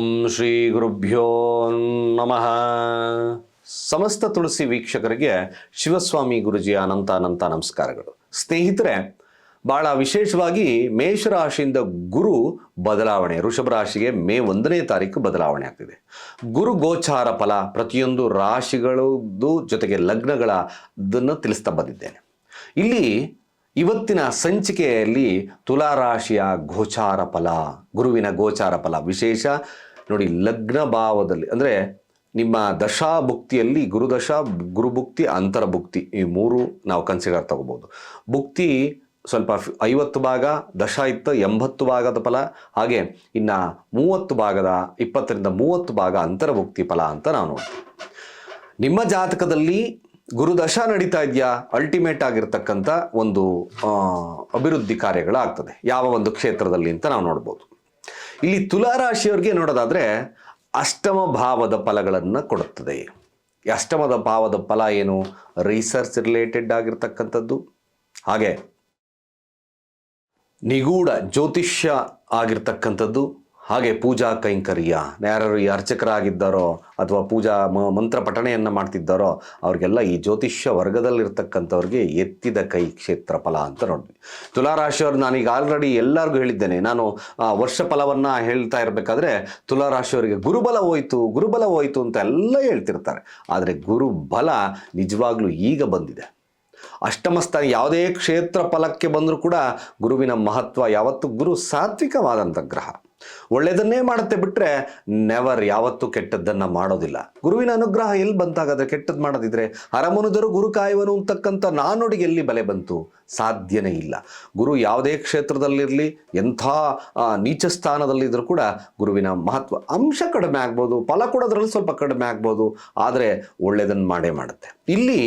ಓಂ ಶ್ರೀ ಗುರುಭ್ಯೋ ನಮಃ. ಸಮಸ್ತ ತುಳಸಿ ವೀಕ್ಷಕರಿಗೆ ಶಿವಸ್ವಾಮಿ ಗುರುಜಿಯ ಅನಂತ ಅನಂತ ನಮಸ್ಕಾರಗಳು. ಸ್ನೇಹಿತರೆ, ಬಹಳ ವಿಶೇಷವಾಗಿ ಮೇಷರಾಶಿಯಿಂದ ಗುರು ಬದಲಾವಣೆ ಋಷಭ ರಾಶಿಗೆ ಮೇ ಒಂದನೇ ತಾರೀಕು ಬದಲಾವಣೆ ಆಗ್ತಿದೆ. ಗುರು ಗೋಚಾರ ಫಲ ಪ್ರತಿಯೊಂದು ರಾಶಿಗಳದ್ದು ಜೊತೆಗೆ ಲಗ್ನಗಳ ಅದನ್ನು ತಿಳಿಸ್ತಾ ಬಂದಿದ್ದೇನೆ. ಇಲ್ಲಿ ಇವತ್ತಿನ ಸಂಚಿಕೆಯಲ್ಲಿ ತುಲಾರಾಶಿಯ ಗೋಚಾರ ಫಲ, ಗುರುವಿನ ಗೋಚಾರ ಫಲ ವಿಶೇಷ ನೋಡಿ, ಲಗ್ನ ಭಾವದಲ್ಲಿ, ಅಂದರೆ ನಿಮ್ಮ ದಶಾ ಭುಕ್ತಿಯಲ್ಲಿ ಗುರುದಶ, ಗುರುಭುಕ್ತಿ, ಅಂತರಭುಕ್ತಿ, ಈ ಮೂರು ನಾವು ಕನ್ಸಿಡರ್ ತಗೋಬೋದು ಭುಕ್ತಿ ಸ್ವಲ್ಪ ಐವತ್ತು ಭಾಗ ದಶ ಇತ್ತು ಎಂಬತ್ತು ಭಾಗದ ಫಲ, ಹಾಗೆ ಇನ್ನು ಮೂವತ್ತು ಭಾಗದ, ಇಪ್ಪತ್ತರಿಂದ ಮೂವತ್ತು ಭಾಗ ಅಂತರಭುಕ್ತಿ ಫಲ ಅಂತ ನಾವು ನೋಡ್ತೀವಿ. ನಿಮ್ಮ ಜಾತಕದಲ್ಲಿ ಗುರುದಶ ನಡೀತಾ ಇದೆಯಾ? ಅಲ್ಟಿಮೇಟ್ ಆಗಿರ್ತಕ್ಕಂಥ ಒಂದು ಅಭಿವೃದ್ಧಿ ಕಾರ್ಯಗಳಾಗ್ತದೆ. ಯಾವ ಒಂದು ಕ್ಷೇತ್ರದಲ್ಲಿ ಅಂತ ನಾವು ನೋಡ್ಬೋದು. ಇಲ್ಲಿ ತುಲಾರಾಶಿಯವ್ರಿಗೆ ನೋಡೋದಾದರೆ ಅಷ್ಟಮ ಭಾವದ ಫಲಗಳನ್ನು ಕೊಡುತ್ತದೆ. ಅಷ್ಟಮದ ಭಾವದ ಫಲ ಏನು? ರಿಸರ್ಚ್ ರಿಲೇಟೆಡ್ ಆಗಿರ್ತಕ್ಕಂಥದ್ದು. ಹಾಗೆ ನಿಗೂಢ ಜ್ಯೋತಿಷ್ಯ ಆಗಿರ್ತಕ್ಕಂಥದ್ದು. ಹಾಗೆ ಪೂಜಾ ಕೈಂಕರ್ಯ ಯಾರು ಈ ಅರ್ಚಕರಾಗಿದ್ದಾರೋ ಅಥವಾ ಪೂಜಾ ಮಂತ್ರ ಪಠಣೆಯನ್ನು ಮಾಡ್ತಿದ್ದಾರೋ ಅವ್ರಿಗೆಲ್ಲ ಈ ಜ್ಯೋತಿಷ್ಯ ವರ್ಗದಲ್ಲಿರ್ತಕ್ಕಂಥವ್ರಿಗೆ ಎತ್ತಿದ ಕೈ ಕ್ಷೇತ್ರ ಫಲ ಅಂತ ನೋಡಿದ್ವಿ ತುಲಾರಾಶಿಯವ್ರು ನಾನೀಗ ಆಲ್ರೆಡಿ ಎಲ್ಲರಿಗೂ ಹೇಳಿದ್ದೇನೆ. ನಾನು ವರ್ಷ ಫಲವನ್ನು ಹೇಳ್ತಾ ಇರಬೇಕಾದ್ರೆ ತುಲಾರಾಶಿಯವರಿಗೆ ಗುರುಬಲ ಹೋಯಿತು ಗುರುಬಲ ಹೋಯಿತು ಅಂತ ಎಲ್ಲ ಹೇಳ್ತಿರ್ತಾರೆ. ಆದರೆ ಗುರುಬಲ ನಿಜವಾಗ್ಲೂ ಈಗ ಬಂದಿದೆ. ಅಷ್ಟಮ ಸ್ಥಾನ ಯಾವುದೇ ಕ್ಷೇತ್ರ ಫಲಕ್ಕೆ ಬಂದರೂ ಕೂಡ ಗುರುವಿನ ಮಹತ್ವ ಯಾವತ್ತು ಗುರು ಸಾತ್ವಿಕವಾದಂಥ ಗ್ರಹ. ಒಳ್ಳೆಯದನ್ನೇ ಮಾಡುತ್ತೆ ಬಿಟ್ಟರೆ ನೆವರ್ ಯಾವತ್ತೂ ಕೆಟ್ಟದ್ದನ್ನು ಮಾಡೋದಿಲ್ಲ. ಗುರುವಿನ ಅನುಗ್ರಹ ಎಲ್ಲಿ ಬಂತಾಗಾದ್ರೆ ಕೆಟ್ಟದ್ದು ಮಾಡೋದಿದ್ರೆ ಹರಮನುದರು ಗುರು ಕಾಯುವನು ಅಂತಕ್ಕಂಥ ನಾನುಡಿಗೆ ಎಲ್ಲಿ ಬಲೆ ಬಂತು? ಸಾಧ್ಯನೇ ಇಲ್ಲ. ಗುರು ಯಾವುದೇ ಕ್ಷೇತ್ರದಲ್ಲಿರಲಿ, ಎಂಥ ನೀಚ ಸ್ಥಾನದಲ್ಲಿದ್ದರೂ ಕೂಡ ಗುರುವಿನ ಮಹತ್ವ ಅಂಶ ಕಡಿಮೆ ಆಗ್ಬೋದು, ಫಲ ಕೊಡೋದ್ರಲ್ಲಿ ಸ್ವಲ್ಪ ಕಡಿಮೆ ಆಗ್ಬೋದು, ಆದರೆ ಒಳ್ಳೆಯದನ್ನು ಮಾಡೇ ಮಾಡುತ್ತೆ. ಇಲ್ಲಿ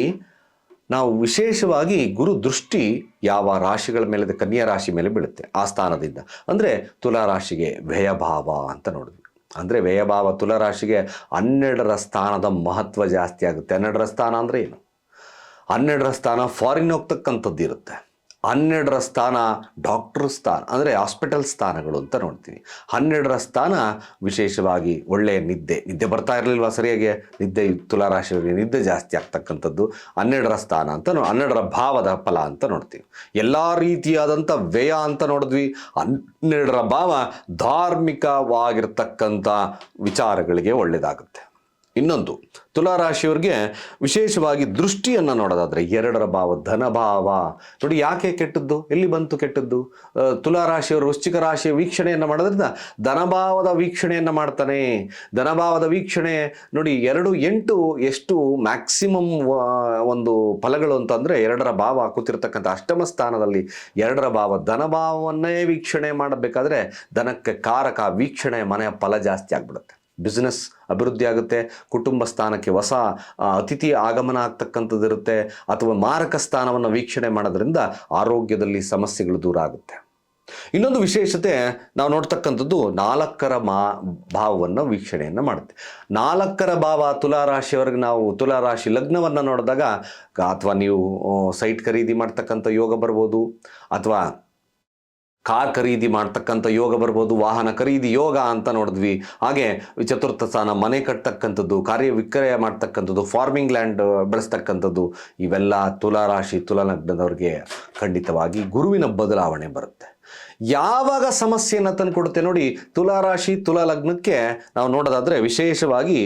ನಾವು ವಿಶೇಷವಾಗಿ ಗುರು ದೃಷ್ಟಿ ಯಾವ ರಾಶಿಗಳ ಮೇಲೆ ಕನ್ಯಾ ರಾಶಿ ಮೇಲೆ ಬೀಳುತ್ತೆ ಆ ಸ್ಥಾನದಿಂದ. ಅಂದರೆ ತುಲಾರಾಶಿಗೆ ವ್ಯಯಭಾವ ಅಂತ ನೋಡಿದ್ವಿ. ಅಂದರೆ ವ್ಯಯಭಾವ ತುಲಾರಾಶಿಗೆ ಹನ್ನೆರಡರ ಸ್ಥಾನದ ಮಹತ್ವ ಜಾಸ್ತಿ ಆಗುತ್ತೆ. ಹನ್ನೆರಡರ ಸ್ಥಾನ ಅಂದರೆ ಏನು? ಹನ್ನೆರಡರ ಸ್ಥಾನ ಫಾರಿನ್ ಹೋಗ್ತಕ್ಕಂಥದ್ದು ಇರುತ್ತೆ. ಹನ್ನೆರಡರ ಸ್ಥಾನ ಡಾಕ್ಟರ್ ಸ್ಥಾನ, ಅಂದರೆ ಹಾಸ್ಪಿಟಲ್ ಸ್ಥಾನಗಳು ಅಂತ ನೋಡ್ತೀವಿ. ಹನ್ನೆರಡರ ಸ್ಥಾನ ವಿಶೇಷವಾಗಿ ಒಳ್ಳೆಯ ನಿದ್ದೆ. ನಿದ್ದೆ ಬರ್ತಾ ಇರಲಿಲ್ವ ಸರಿಯಾಗಿ? ನಿದ್ದೆ ತುಲಾರಾಶಿಯವರಿಗೆ ನಿದ್ದೆ ಜಾಸ್ತಿ ಆಗ್ತಕ್ಕಂಥದ್ದು. ಹನ್ನೆರಡರ ಸ್ಥಾನ ಅಂತ ಹನ್ನೆರಡರ ಭಾವದ ಫಲ ಅಂತ ನೋಡ್ತೀವಿ. ಎಲ್ಲ ರೀತಿಯಾದಂಥ ವ್ಯಯ ಅಂತ ನೋಡಿದ್ವಿ. ಹನ್ನೆರಡರ ಭಾವ ಧಾರ್ಮಿಕವಾಗಿರ್ತಕ್ಕಂಥ ವಿಚಾರಗಳಿಗೆ ಒಳ್ಳೆಯದಾಗುತ್ತೆ. ಇನ್ನೊಂದು, ತುಲಾರಾಶಿಯವ್ರಿಗೆ ವಿಶೇಷವಾಗಿ ದೃಷ್ಟಿಯನ್ನು ನೋಡೋದಾದರೆ ಎರಡರ ಭಾವ, ಧನಭಾವ. ನೋಡಿ ಯಾಕೆ ಕೆಟ್ಟದ್ದು? ಎಲ್ಲಿ ಬಂತು ಕೆಟ್ಟದ್ದು? ತುಲಾರಾಶಿಯವರು ವೃಶ್ಚಿಕ ರಾಶಿಯ ವೀಕ್ಷಣೆಯನ್ನು ಮಾಡೋದ್ರಿಂದ ಧನಭಾವದ ವೀಕ್ಷಣೆಯನ್ನು ಮಾಡ್ತಾನೆ. ಧನಭಾವದ ವೀಕ್ಷಣೆ ನೋಡಿ ಎರಡು, ಎಂಟು ಎಷ್ಟು ಮ್ಯಾಕ್ಸಿಮಮ್ ಒಂದು ಫಲಗಳು ಅಂತಂದರೆ ಎರಡರ ಭಾವ ಕೂತಿರ್ತಕ್ಕಂಥ ಅಷ್ಟಮ ಸ್ಥಾನದಲ್ಲಿ ಎರಡರ ಭಾವ ಧನಭಾವವನ್ನೇ ವೀಕ್ಷಣೆ ಮಾಡಬೇಕಾದ್ರೆ ಧನಕ್ಕೆ ಕಾರಕ ವೀಕ್ಷಣೆ ಮನೆಯ ಫಲ ಜಾಸ್ತಿ ಆಗ್ಬಿಡುತ್ತೆ. ಬಿಸ್ನೆಸ್ ಅಭಿವೃದ್ಧಿ ಆಗುತ್ತೆ, ಕುಟುಂಬ ಸ್ಥಾನಕ್ಕೆ ಹೊಸ ಅತಿಥಿ ಆಗಮನ ಆಗ್ತಕ್ಕಂಥದ್ದಿರುತ್ತೆ, ಅಥವಾ ಮಾರಕ ಸ್ಥಾನವನ್ನು ವೀಕ್ಷಣೆ ಮಾಡೋದ್ರಿಂದ ಆರೋಗ್ಯದಲ್ಲಿ ಸಮಸ್ಯೆಗಳು ದೂರ ಆಗುತ್ತೆ. ಇನ್ನೊಂದು ವಿಶೇಷತೆ, ನಾವು ನೋಡ್ತಕ್ಕಂಥದ್ದು ನಾಲ್ಕರ ಮಾ, ಭಾವವನ್ನು ವೀಕ್ಷಣೆಯನ್ನು ಮಾಡುತ್ತೆ. ನಾಲ್ಕರ ಭಾವ ತುಲಾರಾಶಿಯವರೆಗೆ ನಾವು, ತುಲಾರಾಶಿ ಲಗ್ನವನ್ನು ನೋಡಿದಾಗ, ಅಥವಾ ನೀವು ಸೈಟ್ ಖರೀದಿ ಮಾಡ್ತಕ್ಕಂಥ ಯೋಗ ಬರ್ಬೋದು, ಅಥವಾ ಕಾರ್ ಖರೀದಿ ಮಾಡ್ತಕ್ಕಂಥ ಯೋಗ ಬರ್ಬೋದು, ವಾಹನ ಖರೀದಿ, ಯೋಗ ಅಂತ ನೋಡಿದ್ವಿ. ಹಾಗೆ ಚತುರ್ಥ ಸ್ಥಾನ, ಮನೆ ಕಟ್ತಕ್ಕಂಥದ್ದು, ಕಾರ್ಯ ವಿಕ್ರಯ ಮಾಡ್ತಕ್ಕಂಥದ್ದು ಫಾರ್ಮಿಂಗ್ ಲ್ಯಾಂಡ್ ಬೆಳೆಸ್ತಕ್ಕಂಥದ್ದು, ಇವೆಲ್ಲ ತುಲಾರಾಶಿ ತುಲಾಲಗ್ನದವ್ರಿಗೆ ಖಂಡಿತವಾಗಿ ಗುರುವಿನ ಬದಲಾವಣೆ ಬರುತ್ತೆ. ಯಾವಾಗ ಸಮಸ್ಯೆಯನ್ನು ತಂದುಕೊಡುತ್ತೆ ನೋಡಿ ತುಲಾರಾಶಿ ತುಲಾಲಗ್ನಕ್ಕೆ ನಾವು ನೋಡೋದಾದರೆ ವಿಶೇಷವಾಗಿ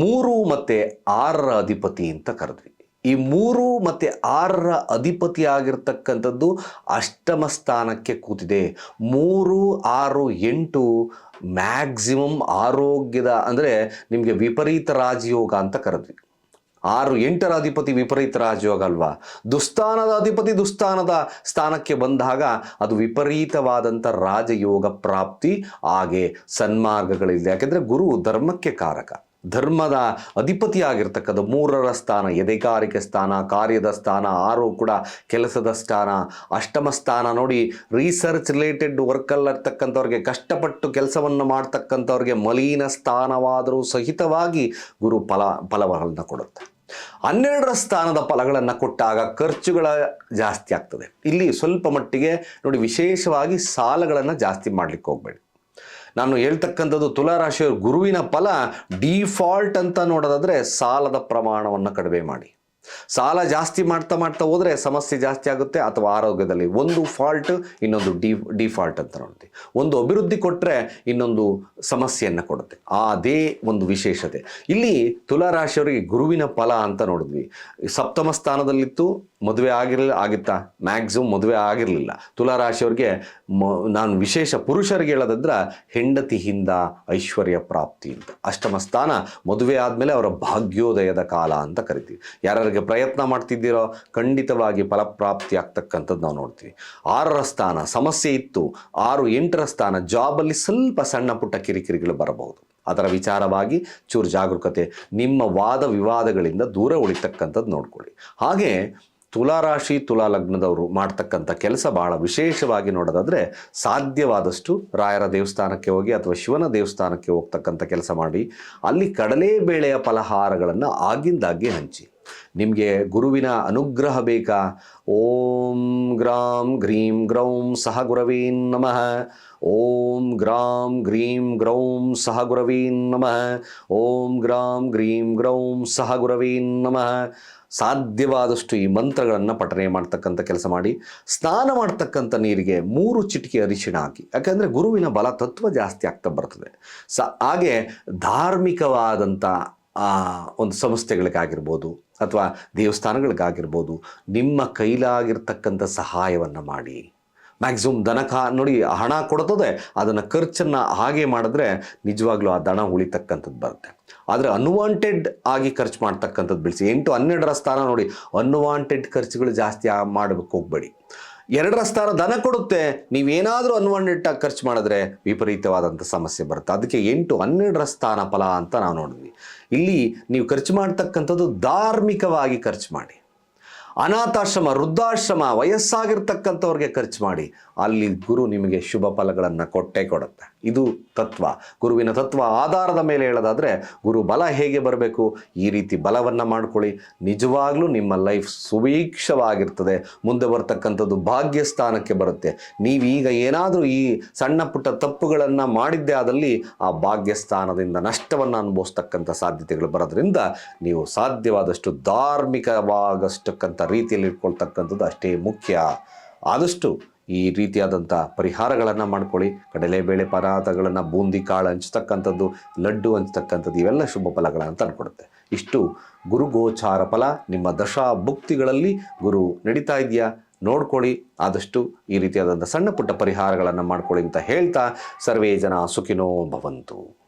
ಮೂರು ಮತ್ತು ಆರರ ಅಧಿಪತಿ ಅಂತ ಕರೆದ್ವಿ. ಈ ಮೂರು ಮತ್ತು ಆರರ ಅಧಿಪತಿ ಆಗಿರ್ತಕ್ಕಂಥದ್ದು ಅಷ್ಟಮ ಸ್ಥಾನಕ್ಕೆ ಕೂತಿದೆ. ಮೂರು, ಆರು, ಎಂಟು ಮ್ಯಾಕ್ಸಿಮಮ್ ಆರೋಗ್ಯದ ಅಂದರೆ ನಿಮಗೆ ವಿಪರೀತ ರಾಜಯೋಗ ಅಂತ ಕರೆದ್ವಿ. ಆರು, ಎಂಟರ ಅಧಿಪತಿ ವಿಪರೀತ ರಾಜಯೋಗ ಅಲ್ವಾ? ದುಸ್ಥಾನದ ಅಧಿಪತಿ ದುಸ್ಥಾನದ ಸ್ಥಾನಕ್ಕೆ ಬಂದಾಗ ಅದು ವಿಪರೀತವಾದಂಥ ರಾಜಯೋಗ ಪ್ರಾಪ್ತಿ, ಹಾಗೆ ಸನ್ಮಾರ್ಗಗಳಿದೆ ಯಾಕೆಂದರೆ ಗುರು ಧರ್ಮಕ್ಕೆ ಕಾರಕ. ಧರ್ಮದ ಅಧಿಪತಿ ಆಗಿರ್ತಕ್ಕಂಥ ಮೂರರ ಸ್ಥಾನ ಎದೆಗಾರಿಕೆ ಸ್ಥಾನ, ಕಾರ್ಯದ ಸ್ಥಾನ, ಆರು ಕೂಡ ಕೆಲಸದ ಸ್ಥಾನ, ಅಷ್ಟಮ ಸ್ಥಾನ. ನೋಡಿ ರಿಸರ್ಚ್ ರಿಲೇಟೆಡ್ ವರ್ಕಲ್ಲಿರ್ತಕ್ಕಂಥವ್ರಿಗೆ ಕಷ್ಟಪಟ್ಟು ಕೆಲಸವನ್ನು ಮಾಡ್ತಕ್ಕಂಥವ್ರಿಗೆ ಮಲೀನ ಸ್ಥಾನವಾದರೂ ಸಹಿತವಾಗಿ ಗುರು ಫಲ, ಫಲವನ್ನು ಕೊಡುತ್ತೆ. ಹನ್ನೆರಡರ ಸ್ಥಾನದ ಫಲಗಳನ್ನು ಕೊಟ್ಟಾಗ ಖರ್ಚುಗಳ ಜಾಸ್ತಿ ಆಗ್ತದೆ. ಇಲ್ಲಿ ಸ್ವಲ್ಪ ಮಟ್ಟಿಗೆ ನೋಡಿ, ವಿಶೇಷವಾಗಿ ಸಾಲಗಳನ್ನು ಜಾಸ್ತಿ ಮಾಡಲಿಕ್ಕೆ ಹೋಗಬೇಡಿ. ನಾನು ಹೇಳ್ತಕ್ಕಂಥದ್ದು ತುಲಾರಾಶಿಯ ಗುರುವಿನ ಫಲ ಡಿಫಾಲ್ಟ್ ಅಂತ ನೋಡೋದಾದರೆ ಸಾಲದ ಪ್ರಮಾಣವನ್ನು ಕಡಿಮೆ ಮಾಡಿ. ಸಾಲ ಜಾಸ್ತಿ ಮಾಡ್ತಾ ಮಾಡ್ತಾ ಹೋದರೆ ಸಮಸ್ಯೆ ಜಾಸ್ತಿ ಆಗುತ್ತೆ ಅಥವಾ ಆರೋಗ್ಯದಲ್ಲಿ ಒಂದು ಫಾಲ್ಟ್ ಇನ್ನೊಂದು ಡಿ ಡಿಫಾಲ್ಟ್ ಅಂತ ನೋಡ್ತೀವಿ ಒಂದು ಅಭಿವೃದ್ಧಿ ಕೊಟ್ಟರೆ ಇನ್ನೊಂದು ಸಮಸ್ಯೆಯನ್ನು ಕೊಡುತ್ತೆ. ಅದೇ ಒಂದು ವಿಶೇಷತೆ. ಇಲ್ಲಿ ತುಲಾರಾಶಿಯವರಿಗೆ ಗುರುವಿನ ಫಲ ಅಂತ ನೋಡಿದ್ವಿ. ಸಪ್ತಮ ಸ್ಥಾನದಲ್ಲಿತ್ತು ಮದುವೆ ಆಗಿರಲಿಲ್ಲ, ಆಗಿತ್ತಾ? ಮ್ಯಾಕ್ಸಿಮಮ್ ಮದುವೆ ಆಗಿರಲಿಲ್ಲ. ತುಲಾರಾಶಿಯವ್ರಿಗೆ ಮ, ನಾನು ವಿಶೇಷ ಪುರುಷರಿಗೆ ಹೇಳೋದಂದ್ರೆ ಹೆಂಡತಿಯಿಂದ ಐಶ್ವರ್ಯ ಪ್ರಾಪ್ತಿ ಅಂತ. ಅಷ್ಟಮ ಸ್ಥಾನ ಮದುವೆ ಆದಮೇಲೆ ಅವರ ಭಾಗ್ಯೋದಯದ ಕಾಲ ಅಂತ ಕರಿತೀವಿ. ಯಾರ್ಯಾರಿಗೆ ಪ್ರಯತ್ನ ಮಾಡ್ತಿದ್ದೀರೋ ಖಂಡಿತವಾಗಿ ಫಲಪ್ರಾಪ್ತಿ ಆಗ್ತಕ್ಕಂಥದ್ದು ನಾವು ನೋಡ್ತೀವಿ. ಆರರ ಸ್ಥಾನ ಸಮಸ್ಯೆ ಇತ್ತು. ಆರು, ಎಂಟರ ಸ್ಥಾನ ಜಾಬಲ್ಲಿ ಸ್ವಲ್ಪ ಸಣ್ಣ ಪುಟ್ಟ ಕಿರಿಕಿರಿಗಳು ಬರಬಹುದು. ಅದರ ವಿಚಾರವಾಗಿ ಚೂರು ಜಾಗರೂಕತೆ, ನಿಮ್ಮ ವಾದ ವಿವಾದಗಳಿಂದ ದೂರ ಉಳಿತಕ್ಕಂಥದ್ದು ನೋಡ್ಕೊಳ್ಳಿ. ಹಾಗೆ ತುಲಾರಾಶಿ ತುಲಾ ಲಗ್ನದವರು ಮಾಡ್ತಕ್ಕಂಥ ಕೆಲಸ ಬಹಳ ವಿಶೇಷವಾಗಿ ನೋಡೋದಾದರೆ ಸಾಧ್ಯವಾದಷ್ಟು ರಾಯರ ದೇವಸ್ಥಾನಕ್ಕೆ ಹೋಗಿ ಅಥವಾ ಶಿವನ ದೇವಸ್ಥಾನಕ್ಕೆ ಹೋಗ್ತಕ್ಕಂಥ ಕೆಲಸ ಮಾಡಿ, ಅಲ್ಲಿ ಕಡಲೆಬೇಳೆಯ ಫಲಹಾರಗಳನ್ನು ಆಗಿಂದಾಗ್ಗೆ ಹಂಚಿ. ನಿಮಗೆ ಗುರುವಿನ ಅನುಗ್ರಹ ಬೇಕಾ? ಓಂ ಗ್ರಾಂ ಗ್ರೀಂ ಗ್ರೌಂ ಸಹ ಗುರವೀನ್ ನಮಃ. ಓಂ ಗ್ರಾಂ ಗ್ರೀಂ ಗ್ರೌಂ ಸಹ ಗುರವೀನ್ ನಮಃ. ಓಂ ಗ್ರಾಂ ಗ್ರೀಂ ಗ್ರೌಂ ಸಹ ಗುರವೀನ್ ನಮಃ. ಸಾಧ್ಯವಾದಷ್ಟು ಈ ಮಂತ್ರಗಳನ್ನು ಪಠನೆ ಮಾಡ್ತಕ್ಕಂಥ ಕೆಲಸ ಮಾಡಿ, ಸ್ನಾನ ಮಾಡ್ತಕ್ಕಂಥ ನೀರಿಗೆ ಮೂರು ಚಿಟಿಕೆ ಅರಿಶಿಣ ಹಾಕಿ. ಯಾಕೆಂದರೆ ಗುರುವಿನ ಬಲ ತತ್ವ ಜಾಸ್ತಿ ಆಗ್ತಾ ಬರ್ತದೆ. ಸ, ಹಾಗೆ ಧಾರ್ಮಿಕವಾದಂಥ ಒಂದು ಸಂಸ್ಥೆಗಳಿಗಾಗಿರ್ಬೋದು ಅಥವಾ ದೇವಸ್ಥಾನಗಳಿಗಾಗಿರ್ಬೋದು, ನಿಮ್ಮ ಕೈಲಾಗಿರ್ತಕ್ಕಂಥ ಸಹಾಯವನ್ನು ಮಾಡಿ. ಮ್ಯಾಕ್ಸಿಮಮ್ ದನ ಕಾ, ನೋಡಿ, ಹಣ ಕೊಡ್ತದೆ, ಅದನ್ನು ಖರ್ಚನ್ನು ಹಾಗೆ ಮಾಡಿದ್ರೆ ನಿಜವಾಗ್ಲೂ ಆ ದನ ಉಳಿತಕ್ಕಂಥದ್ದು ಬರುತ್ತೆ. ಆದರೆ ಅನ್ವಾಂಟೆಡ್ ಆಗಿ ಖರ್ಚು ಮಾಡ್ತಕ್ಕಂಥದ್ದು ಬೆಳೆಸಿ ಎಂಟು ಹನ್ನೆರಡರ ಸ್ಥಾನ ನೋಡಿ ಅನ್ವಾಂಟೆಡ್ ಖರ್ಚುಗಳು ಜಾಸ್ತಿ ಆ- ಮಾಡಬೇಕು, ಹೋಗ್ಬೇಡಿ. ಎರಡರ ಸ್ಥಾನ ದನ ಕೊಡುತ್ತೆ. ನೀವೇನಾದರೂ ಅನ್ವಾಂಟೆಡ್ ಆಗಿ ಖರ್ಚು ಮಾಡಿದ್ರೆ ವಿಪರೀತವಾದಂಥ ಸಮಸ್ಯೆ ಬರುತ್ತೆ. ಅದಕ್ಕೆ ಎಂಟು ಹನ್ನೆರಡರ ಸ್ಥಾನ ಫಲ ಅಂತ ನಾವು ನೋಡಿದ್ವಿ. ಇಲ್ಲಿ ನೀವು ಖರ್ಚು ಮಾಡ್ತಕ್ಕಂಥದ್ದು ಧಾರ್ಮಿಕವಾಗಿ ಖರ್ಚು ಮಾಡಿ. ಅನಾಥಾಶ್ರಮ, ವೃದ್ಧಾಶ್ರಮ, ವಯಸ್ಸಾಗಿರ್ತಕ್ಕಂಥವ್ರಿಗೆ ಖರ್ಚು ಮಾಡಿ. ಅಲ್ಲಿ ಗುರು ನಿಮಗೆ ಶುಭ ಫಲಗಳನ್ನು ಕೊಟ್ಟೇ ಕೊಡುತ್ತೆ. ಇದು ತತ್ವ. ಗುರುವಿನ ತತ್ವ ಆಧಾರದ ಮೇಲೆ ಹೇಳೋದಾದರೆ, ಗುರು ಬಲ ಹೇಗೆ ಬರಬೇಕು, ಈ ರೀತಿ ಬಲವನ್ನು ಮಾಡ್ಕೊಳ್ಳಿ. ನಿಜವಾಗ್ಲೂ ನಿಮ್ಮ ಲೈಫ್ ಸುವೀಕ್ಷವಾಗಿರ್ತದೆ. ಮುಂದೆ ಬರ್ತಕ್ಕಂಥದ್ದು ಭಾಗ್ಯ ಸ್ಥಾನಕ್ಕೆ ಬರುತ್ತೆ. ನೀವೀಗ ಏನಾದರೂ ಈ ಸಣ್ಣ ಪುಟ್ಟ ತಪ್ಪುಗಳನ್ನು ಮಾಡಿದ್ದೆ ಆದಲ್ಲಿ, ಆ ಭಾಗ್ಯ ಸ್ಥಾನದಿಂದ ನಷ್ಟವನ್ನು ಅನುಭವಿಸ್ತಕ್ಕಂಥ ಸಾಧ್ಯತೆಗಳು ಬರೋದ್ರಿಂದ, ನೀವು ಸಾಧ್ಯವಾದಷ್ಟು ಧಾರ್ಮಿಕವಾಗಷ್ಟಕ್ಕಂಥ ರೀತಿಯಲ್ಲಿ ಇಟ್ಕೊಳ್ತಕ್ಕಂಥದ್ದು ಅಷ್ಟೇ ಮುಖ್ಯ. ಆದಷ್ಟು ಈ ರೀತಿಯಾದಂಥ ಪರಿಹಾರಗಳನ್ನು ಮಾಡ್ಕೊಳ್ಳಿ. ಕಡಲೆಬೇಳೆ ಪದಾರ್ಥಗಳನ್ನು ಬೂಂದಿ, ಕಾಳು ಹಂಚ್ತಕ್ಕಂಥದ್ದು, ಲಡ್ಡು ಹಂಚ್ತಕ್ಕಂಥದ್ದು ಇವೆಲ್ಲ ಶುಭ ಫಲಗಳಂತ ಅನ್ಕೊಡುತ್ತೆ. ಇಷ್ಟು ಗುರುಗೋಚಾರ ಫಲ ನಿಮ್ಮ ದಶಾ ಭುಕ್ತಿಗಳಲ್ಲಿ ಗುರು ನಡೀತಾ ಇದೆಯಾ? ನೋಡ್ಕೊಳ್ಳಿ. ಆದಷ್ಟು ಈ ರೀತಿಯಾದಂಥ ಸಣ್ಣ ಪುಟ್ಟ ಪರಿಹಾರಗಳನ್ನು ಮಾಡ್ಕೊಳ್ಳಿ ಅಂತ ಹೇಳ್ತಾ ಸರ್ವೇ ಜನ ಸುಖಿನೋ ಭವಂತು.